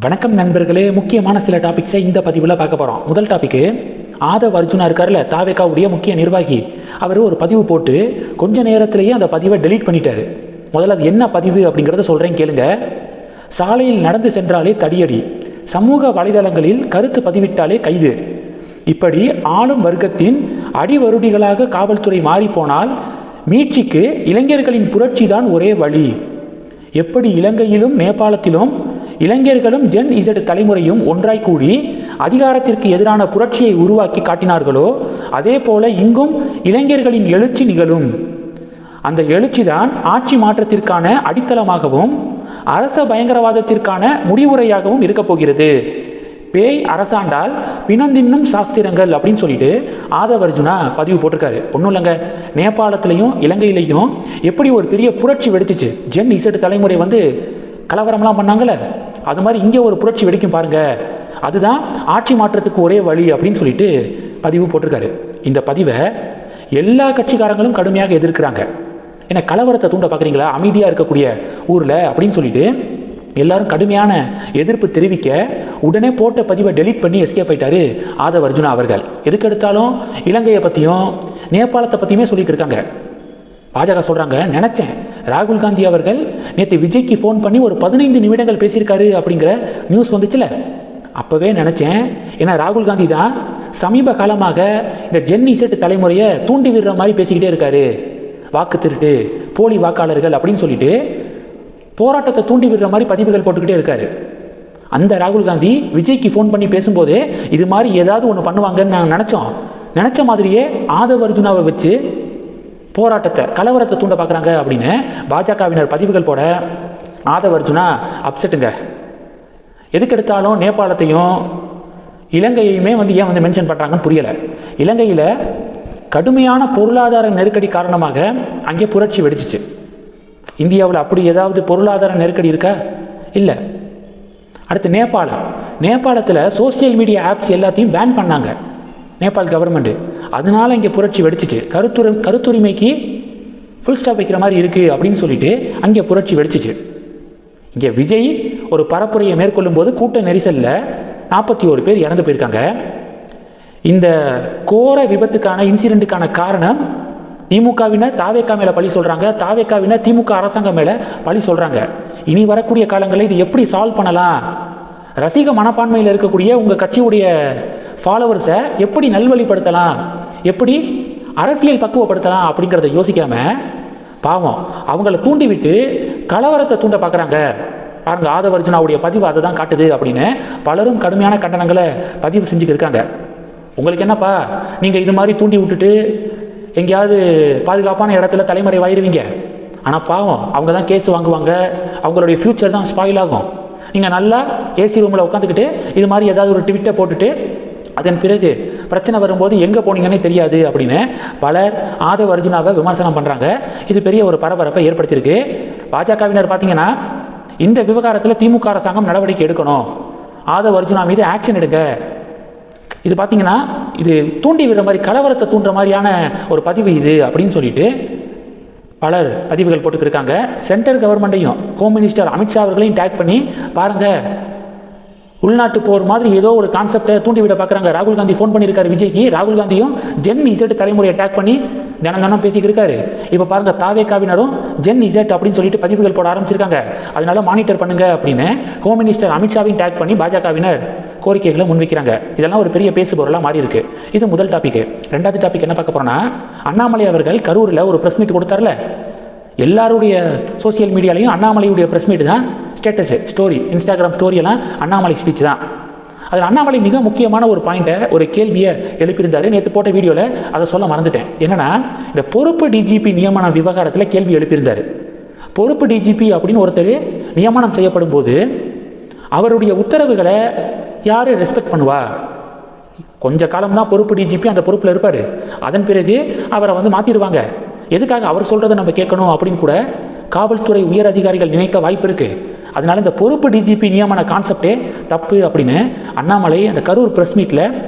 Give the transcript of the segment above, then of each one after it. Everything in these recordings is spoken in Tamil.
வணக்கம் நண்பர்களே. முக்கியமான சில டாபிக்ஸை இந்த பதிவில் பார்க்க போகிறோம் முதல் டாபிக்கு ஆதவ் அர்ஜுனா இருக்கார்ல தாவேக்காவுடைய முக்கிய நிர்வாகி. அவர் ஒரு பதிவு போட்டு கொஞ்ச நேரத்திலேயே அந்த பதிவை டெலீட் பண்ணிட்டாரு. முதல்ல அது என்ன பதிவு அப்படிங்கிறத சொல்கிறேன் கேளுங்க. சாலையில் நடந்து சென்றாலே தடியடி. சமூக வலைதளங்களில் கருத்து பதிவிட்டாலே கைது. இப்படி ஆளும் வர்க்கத்தின் அடிவருடிகளாக காவல்துறை மாறிப்போனால் மீட்சிக்கு இளைஞர்களின் புரட்சி தான் ஒரே வழி. எப்படி இலங்கையிலும் நேபாளத்திலும் இளைஞர்களும் ஜென் இசட் தலைமுறையும் ஒன்றாய் கூடி அதிகாரத்திற்கு எதிரான புரட்சியை உருவாக்கி காட்டினார்களோ அதே போல இங்கும் இளைஞர்களின் எழுச்சி நிகழும். அந்த எழுச்சிதான் ஆட்சி மாற்றத்திற்கான அடித்தளமாகவும் அரச பயங்கரவாதத்திற்கான முடிவுரையாகவும் இருக்கப் போகிறது. பேய் அரசாண்டால் பிணந்தின்னும் சாஸ்திரங்கள் அப்படின்னு சொல்லிட்டு ஆதவர்ஜுனா பதிவு போட்டிருக்காரு. ஒன்றும் இல்லைங்க. நேபாளத்திலையும் இலங்கையிலையும் எப்படி ஒரு பெரிய புரட்சி வெடிச்சிச்சு? ஜென் இசட் தலைமுறை வந்து கலவரம்லாம் பண்ணாங்களே அது மாதிரி இங்கே ஒரு புரட்சி வெடிக்கும் பாருங்க. அதுதான் ஆட்சி மாற்றத்துக்கு ஒரே வழி அப்படின்னு சொல்லிட்டு பதிவு போட்டிருக்காரு. இந்த பதிவை எல்லா கட்சிக்காரங்களும் கடுமையாக எதிர்க்கிறாங்க. ஏன்னா கலவரத்தை தூண்ட பார்க்குறீங்களா அமைதியாக இருக்கக்கூடிய ஊரில் அப்படின்னு சொல்லிட்டு எல்லாரும் கடுமையான எதிர்ப்பு தெரிவிக்க உடனே போட்ட பதிவை டெலீட் பண்ணி எஸ்கேப் ஆயிட்டாரு ஆதவ் அர்ஜுனா அவர்கள் எதுக்கெடுத்தாலும் இலங்கையை பற்றியும் நேபாளத்தை பற்றியுமே சொல்லிட்டு இருக்காங்க. பாஜக சொல்கிறாங்க நினச்சேன். ராகுல் காந்தி அவர்கள் நேற்று விஜய்க்கு ஃபோன் பண்ணி ஒரு பதினைந்து நிமிடங்கள் பேசியிருக்காரு அப்படிங்கிற நியூஸ் வந்துச்சுல. அப்போவே நினச்சேன் ஏன்னா ராகுல் காந்தி தான் சமீப காலமாக இந்த ஜென் இசட் தலைமுறையை தூண்டி விடுற மாதிரி பேசிக்கிட்டே இருக்காரு. வாக்கு திருட்டு போலி வாக்காளர்கள் அப்படின்னு சொல்லிட்டு போராட்டத்தை தூண்டி விடுற மாதிரி பதிவுகள் போட்டுக்கிட்டே இருக்காரு. அந்த ராகுல் காந்தி விஜய்க்கு ஃபோன் பண்ணி பேசும்போது இது மாதிரி ஏதாவது ஒன்று பண்ணுவாங்கன்னு நாங்கள் நினச்சோம். நினச்ச மாதிரியே ஆதவ அர்ஜுனாவை வச்சு போராட்டத்தை கலவரத்தை தூண்ட பார்க்குறாங்க அப்படின்னு பாஜகவினர் பதிவுகள் போட ஆதவ அர்ஜுனா அப்செட்டுங்க எதுக்கெடுத்தாலும் நேபாளத்தையும் இலங்கையுமே வந்து ஏன் வந்து மென்ஷன் பண்ணுறாங்கன்னு புரியலை. இலங்கையில் கடுமையான பொருளாதார நெருக்கடி காரணமாக அங்கே புரட்சி வெடிச்சிச்சு. இந்தியாவில் அப்படி ஏதாவது பொருளாதார நெருக்கடி இருக்கா? இல்லை. அடுத்து நேபாளம். நேபாளத்தில் சோசியல் மீடியா ஆப்ஸ் எல்லாத்தையும் பேன் பண்ணாங்க. நேபாள் கவர்மெண்ட்டு அதனால இங்கே புரட்சி வெடிச்சிச்சு கருத்துரி கருத்துரிமைக்கு ஃபுல் ஸ்டாப் வைக்கிற மாதிரி இருக்குது அப்படின்னு சொல்லிட்டு அங்கே புரட்சி வெடிச்சிச்சு இங்கே விஜய் ஒரு பரப்புரையை மேற்கொள்ளும் போது கூட்ட நெரிசலில் நாற்பத்தி ஒரு பேர் இறந்து போயிருக்காங்க. இந்த கோர விபத்துக்கான இன்சிடெண்ட்டுக்கான காரணம் திமுகவினர் தாவேக்கா மேலே பழி சொல்கிறாங்க தாவேக்காவினர் திமுக அரசாங்கம் மேலே பழி சொல்கிறாங்க இனி வரக்கூடிய காலங்களில் இது எப்படி சால்வ் பண்ணலாம்? ரசிக மனப்பான்மையில் இருக்கக்கூடிய உங்கள் கட்சியுடைய ஃபாலோவர்ஸை எப்படி நல்வழிப்படுத்தலாம்? எப்படி அரசியல் பக்குவப்படுத்தலாம் அப்படிங்கிறத யோசிக்காம பாவம் அவங்கள தூண்டிவிட்டு கலவரத்தை தூண்ட பார்க்குறாங்க பாருங்க ஆதவர்ஜுனாவுடைய பதிவு அதை தான் காட்டுது அப்படின்னு பலரும் கடுமையான கண்டனங்களை பதிவு செஞ்சுக்கிட்டு இருக்காங்க. உங்களுக்கு என்னப்பா? நீங்கள் இது மாதிரி தூண்டி விட்டுட்டு எங்கேயாவது பாதுகாப்பான இடத்துல தலைமுறை தலைமறைவாயிருவீங்க ஆனால் பாவம் அவங்க தான் கேஸ் வாங்குவாங்க. அவங்களுடைய ஃப்யூச்சர் தான் ஸ்பாயில் ஆகும். நீங்கள் நல்லா ஏசி ரூமில் உட்காந்துக்கிட்டு இது மாதிரி ஏதாவது ஒரு ட்விட்டை போட்டுட்டு அதன் பிறகு பிரச்சனை வரும்போது எங்கே போனீங்கன்னே தெரியாது அப்படின்னு பலர் ஆதவ அர்ஜுனாவை விமர்சனம் பண்ணுறாங்க இது பெரிய ஒரு பரபரப்பை ஏற்படுத்தியிருக்கு. பாஜகவினர் பார்த்தீங்கன்னா இந்த விவகாரத்தில் திமுக அரசாங்கம் நடவடிக்கை எடுக்கணும். ஆதவ அர்ஜுனா மீது ஆக்ஷன் எடுங்க. இது பார்த்தீங்கன்னா இது தூண்டி விடுற மாதிரி கலவரத்தை தூண்டுற மாதிரியான ஒரு பதிவு இது அப்படின்னு சொல்லிட்டு பலர் பதிவுகள் போட்டுக்கிருக்காங்க சென்ட்ரல் கவர்மெண்ட்டையும் ஹோம் மினிஸ்டர் அமித்ஷா அவர்களையும் டேக் பண்ணி பாருங்கள் உள்நாட்டு போர் மாதிரி ஏதோ ஒரு கான்செப்டை தூண்டிவிட பார்க்குறாங்க. ராகுல் காந்தி ஃபோன் பண்ணியிருக்காரு விஜய்க்கு. ராகுல் காந்தியும் ஜென் இசட் தலைமுறையை அட்டாக் பண்ணி தினம் தினம் பேசிக்கிட்டு இருக்காரு. இப்போ பாருங்க தாவேக்காவினரும் ஜென் இசட் அப்படின்னு சொல்லிட்டு பதிவுகள் போட ஆரம்பிச்சிருக்காங்க. அதனால மானிட்டர் பண்ணுங்க அப்படின்னு ஹோம் மினிஸ்டர் அமித்ஷாவையும் டேக் பண்ணி பாஜகவினர் கோரிக்கைகளை முன்வைக்கிறாங்க. இதெல்லாம் ஒரு பெரிய பேசு பொருளாக மாறி இருக்கு. இது முதல் டாபிக் ரெண்டாவது டாபிக் என்ன பார்க்க போறோம்னா அண்ணாமலை அவர்கள் கரூரில் ஒரு ப்ரெஸ் மீட் கொடுத்தார்ல. எல்லாருடைய சோசியல் மீடியாலையும் அண்ணாமலையுடைய ப்ரெஸ் மீட் தான் ஸ்டேட்டஸு ஸ்டோரி இன்ஸ்டாகிராம் ஸ்டோரியெல்லாம் அண்ணாமலை ஸ்பீச் தான். அதில் அண்ணாமலை மிக முக்கியமான ஒரு பாயிண்ட்டை ஒரு கேள்வியை எழுப்பியிருந்தார். நேற்று போட்ட வீடியோவில் அதை சொல்ல மறந்துட்டேன். என்னென்னா இந்த பொறுப்பு டிஜிபி நியமன விவகாரத்தில் கேள்வி எழுப்பியிருந்தார். பொறுப்பு டிஜிபி அப்படின்னு ஒருத்தர் நியமனம் செய்யப்படும் போது அவருடைய உத்தரவுகளை யார் ரெஸ்பெக்ட் பண்ணுவா? கொஞ்ச காலம் தான் பொறுப்பு டிஜிபி அந்த பொறுப்பில் இருப்பார். அதன் பிறகு அவரை வந்து மாற்றிடுவாங்க எதுக்காக அவர் சொல்கிறத நம்ம கேட்கணும் அப்படின்னு கூட காவல்துறை உயர் அதிகாரிகள் நினைக்க வாய்ப்பு இருக்குது அதனால இந்த பொறுப்பு டிஜிபி நியமன கான்செப்டே தப்பு அப்படின்னு அண்ணாமலை அந்த கரூர் ப்ரெஸ் மீட்டில்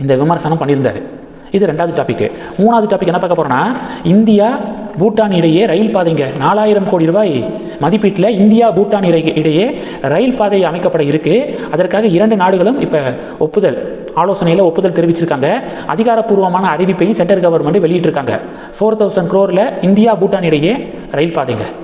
இந்த விமர்சனம் பண்ணியிருந்தார். இது ரெண்டாவது டாபிக் மூணாவது டாபிக் என்ன பார்க்க போகிறோன்னா இந்தியா பூட்டான் இடையே ரயில் பாதைங்க நாலாயிரம் கோடி ரூபாய் மதிப்பீட்டில் இந்தியா பூட்டான் இடை- இடையே ரயில் பாதை அமைக்கப்பட இருக்கு. அதற்காக இரண்டு நாடுகளும் இப்போ ஒப்புதல் ஆலோசனையில் ஒப்புதல் தெரிவிச்சிருக்காங்க. அதிகாரப்பூர்வமான அறிவிப்பையும் சென்ட்ரல் கவர்மெண்ட் வெளியிட்டிருக்காங்க. ஃபோர் தௌசண்ட் க்ரோரில் இந்தியா பூட்டான் இடையே ரயில் பாதைங்க.